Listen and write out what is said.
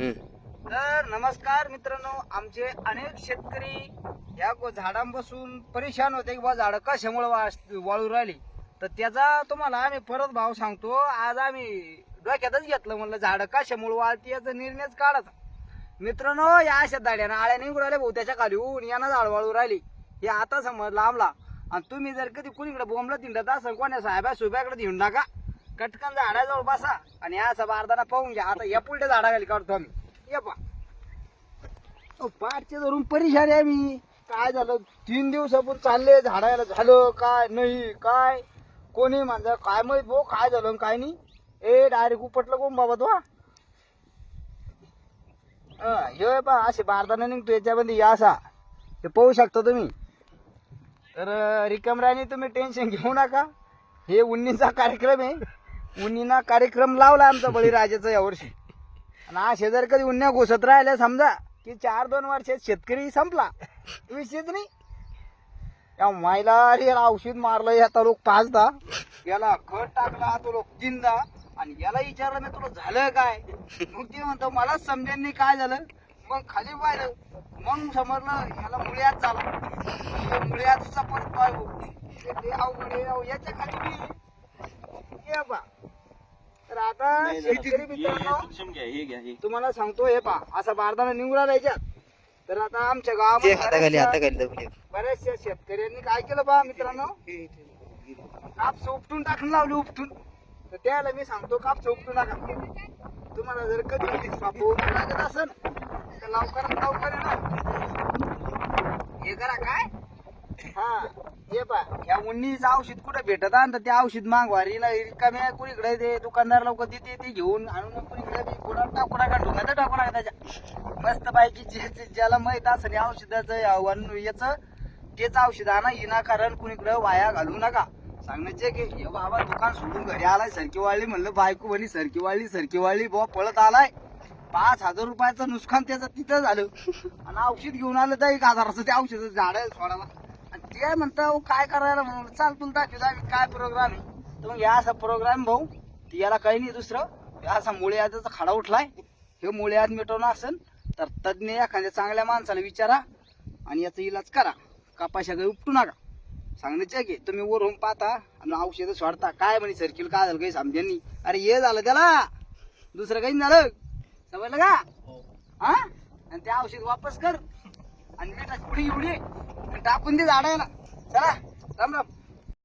तर नमस्कार मित्रांनो आमचे अनेक शेतकरी या झाडांपासून परेशान होते की बा झाडं कशामुळे वाळू राहिली? तर त्याचा तुम्हाला आम्ही परत भाव सांगतो. आज आम्ही डोक्यातच घेतलं म्हणलं झाडं कशामुळे वाळते याचा निर्णयच काढायचा. मित्रांनो या अशा दाड्यानं आळ्या निघून राहिल्या भाऊ त्याच्याखाली ऊन यानं झाड वाळू राहिली. हे आता समजलं आमला आणि तुम्ही जर कधी कुणीकडे बोंबलं तिंडत असाल कोण्या साहेबा सुब्याकडे घेऊन टाका कटकन झाडाजवळ बसा आणि असं बारदाना पाहून घ्या. आता या पुलट्या झाडाखाली काढतो आम्ही. ये पा पाठचे धरून परेशान आहे मी. काय झालं? तीन दिवसापूर्वी चालले झाडायला झालं काय? नाही काय? कोणी म्हणतं काय माहीत भाऊ काय झालं काय नाही? ए डायरेक्ट उपटलं कोण बाबा तो हे? पा असे बारदाना निघतो याच्यामध्ये या असा. हे पाहू शकता तुम्ही. तर रिकमराने तुम्ही टेन्शन घेऊ नका. हे उन्नीचा कार्यक्रम आहे. उन्हीना कार्यक्रम लावला आमचा बळीराजाचा यावर्षी आणि हा शेजारी कधी उन्ह्या घुसत राहिल्या समजा की चार दोन वर्षात शेतकरी संपला. विषयच नाही. या मायला याला औषध मारलं याचा लोक पाचदा. याला खत टाकला तो लोक तीनदा. आणि याला विचारलं मी तुला झालं काय? मग ते म्हणतो मलाच समजेल नाही काय झालं. मग खाली पाहिलं. मग समजलं याला मुळ्यात झाला. मुळ्याचा परत पाहिजे हो. आहे, याच्या खाली आता शेतकरी मित्रांनो तुम्हाला सांगतो हे पा असा बारदाना निवडा द्यायच्यात तर आता आमच्या ते गावामध्ये हाताखाली बऱ्याचशा- हाताखाली दबले बऱ्याचशा शेतकऱ्यांनी काय केलं बा मित्रांनो? कापस उपटून टाकून लावली उपटून. तर त्याला मी सांगतो कापस उपटून टाका. तुम्हाला जर कधी बापू लागत असेल तर लवकरात लवकर आहे ना हे करा काय? हा. हे पा ह्या उन्नीचं औषध कुठे भेटत आणि तर ते औषध मागवारीला आहे कुणीकडे ते दुकानदार लोक देते ते घेऊन आणून कुणीकडे बी कोणा टाकू नका ढुंगाचं टाकू नका त्याच्या. मस्त पैकी जे ज्याला माहीत असं औषधाचं आव्हान याचं तेच औषध आणा कारण कुणीकडे वाया घालू नका. सांगण्याचे की हे बाबा दुकान सोडून घरी आलाय सरकी वाळली म्हणलं बायको म्हणी सरकी वाळली सरकी वाळली बाबा पळत आलाय. पाच हजार रुपयाचं नुकसान त्याचं तिथं झालं. आणि औषध घेऊन आलं तर एक हजाराचं ते औषध झाड सोडायला ते म्हणतं काय करायला म्हणून? चाल तुला दाखवतो आम्ही काय प्रोग्राम आहे. तर मग या असा प्रोग्राम भाऊ याला काही नाही दुसरं. हे असा मुळे आजचा खडा उठलाय. हे मुळे आज मिटवणं असेल तर तज्ज्ञ एखाद्या चांगल्या माणसाला विचारा आणि याचा इलाज करा. कापाशा काही उपटू नका. सांगण्याचे की तुम्ही वरून पाहता आणि औषधं सोडता. काय म्हणे सर्किल काय झालं काही समजेल अरे हे झालं त्याला. दुसरं काही झालं. समजलं का? हा? आणि ते औषध वापस कर. आणि मिठाची पुढे एवढी टाकून दे झाडायला चला राम राम